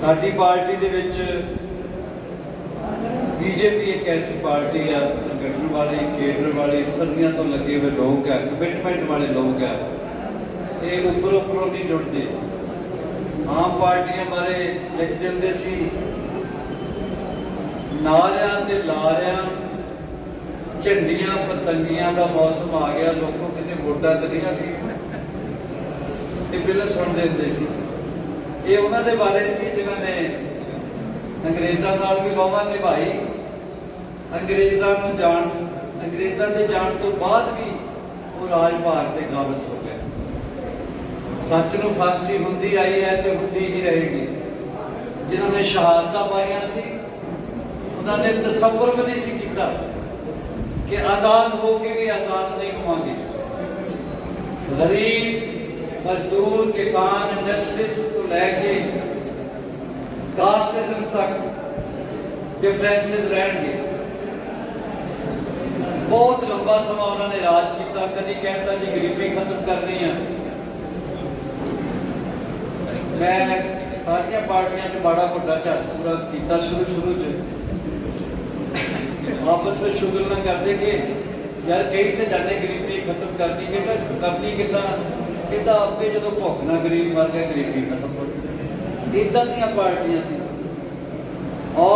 ਸਾਡੀ ਪਾਰਟੀ ਦੇ ਵਿੱਚ ਬੀਜੇਪੀ ਇੱਕ ਐਸੀ ਪਾਰਟੀ ਆ, ਸੰਗਠਨ ਵਾਲੀ, ਕੇਡਰ ਵਾਲੀ ਸਰਦੀਆਂ ਤੋਂ ਲੱਗੇ ਹੋਏ ਲੋਕ ਆ ਕਮਿਟਮੈਂਟ ਵਾਲੇ ਲੋਕ ਆ, ਇਹ ਉੱਪਰ ਉੱਪਰੋਂ ਨਹੀਂ ਜੁੜਦੇ। ਆਮ ਪਾਰਟੀਆਂ ਬਾਰੇ ਲਿਖਦੇ ਹੁੰਦੇ ਸੀ, ਨਾਰਿਆਂ ਤੇ ਲਾਰਿਆਂ, ਝੰਡੀਆਂ, ਪਤੰਗੀਆਂ ਦਾ ਮੌਸਮ ਆ ਗਿਆ, ਲੋਕੋ ਕਿਤੇ ਵੋਟਾਂ ਤੇ ਨਹੀਂ ਆ ਗਈ ਤੇ ਬਿਲ ਸੁਣਦੇ ਹੁੰਦੇ ਸੀ। ਇਹ ਉਹਨਾਂ ਦੇ ਬਾਰੇ ਸੀ ਜਿਨ੍ਹਾਂ ਨੇ ਅੰਗਰੇਜ਼ਾਂ ਨਾਲ ਵੀ ਵਾਵਾ ਨਿਭਾਈ। ਅੰਗਰੇਜ਼ਾਂ ਨੂੰ ਜਾਣ, ਅੰਗਰੇਜ਼ਾਂ ਦੇ ਜਾਣ ਤੋਂ ਬਾਅਦ ਵੀ ਉਹ ਰਾਜ ਭਾਗ ਤੇ ਕਾਬਜ਼ ਹੋ ਗਏ। ਸੱਚ ਨੂੰ ਫਾਂਸੀ ਹੁੰਦੀ ਆਈ ਹੈ ਤੇ ਹੁੰਦੀ ਹੀ ਰਹੇਗੀ। ਜਿਨ੍ਹਾਂ ਨੇ ਸ਼ਹਾਦਤਾਂ ਪਾਈਆਂ ਸੀ, ਉਹਨਾਂ ਨੇ ਤਸੱਵੁਰ ਵੀ ਨਹੀਂ ਸੀ ਕੀਤਾ ਕਿ ਆਜ਼ਾਦ ਹੋ ਕੇ ਵੀ ਆਜ਼ਾਦ ਨਹੀਂ ਹੋਵਾਂਗੇ। ਗਰੀਬ ਮਜ਼ਦੂਰ ਕਿਸਾਨ ਇੰਡਸਟਰੀਜ਼ ਤੋਂ ਲੈ ਕੇ ਕਾਸਟਿਜ਼ਮ ਤੱਕ ਡਿਫਰੈਂਸਸ ਰਹਿਣਗੇ ਬਹੁਤ ਲੰਬਾ ਸਮਾਂ ਉਹਨਾਂ ਨੇ ਰਾਜ ਕੀਤਾ ਕਦੀ ਕਹਿੰਦਾ ਜੀ ਗਰੀਬੀ ਖਤਮ ਕਰਨੀ ਆ ਮੈਂ ਸਾਰੀਆਂ ਪਾਰਟੀਆਂ 'ਚ ਬੜਾ ਵੱਡਾ ਝਾਸ ਪੂਰਾ ਕੀਤਾ ਸ਼ੁਰੂ ਸ਼ੁਰੂ 'ਚ ਆਪਸ ਵਿੱਚ ਸ਼ੁਗਰ ਨਾ ਕਰਦੇ ਕਿ ਯਾਰ ਕਈ ਤੇ ਜਾਣੇ ਗਰੀਬੀ ਖਤਮ ਕਰਨੀ ਕਿੰਨਾ ਕਰਨੀ ਕਿੱਦਾਂ ਇਹ ਤਾਂ ਆਪੇ ਜਦੋਂ ਭੁੱਖ ਨਾ ਗਰੀਬ ਮਰ ਗਿਆ, ਗਰੀਬੀ ਖਤਮ ਹੋ ਗਈ ਇਦਾਂ ਦੀਆਂ ਪਾਰਟੀਆਂ ਸੀ।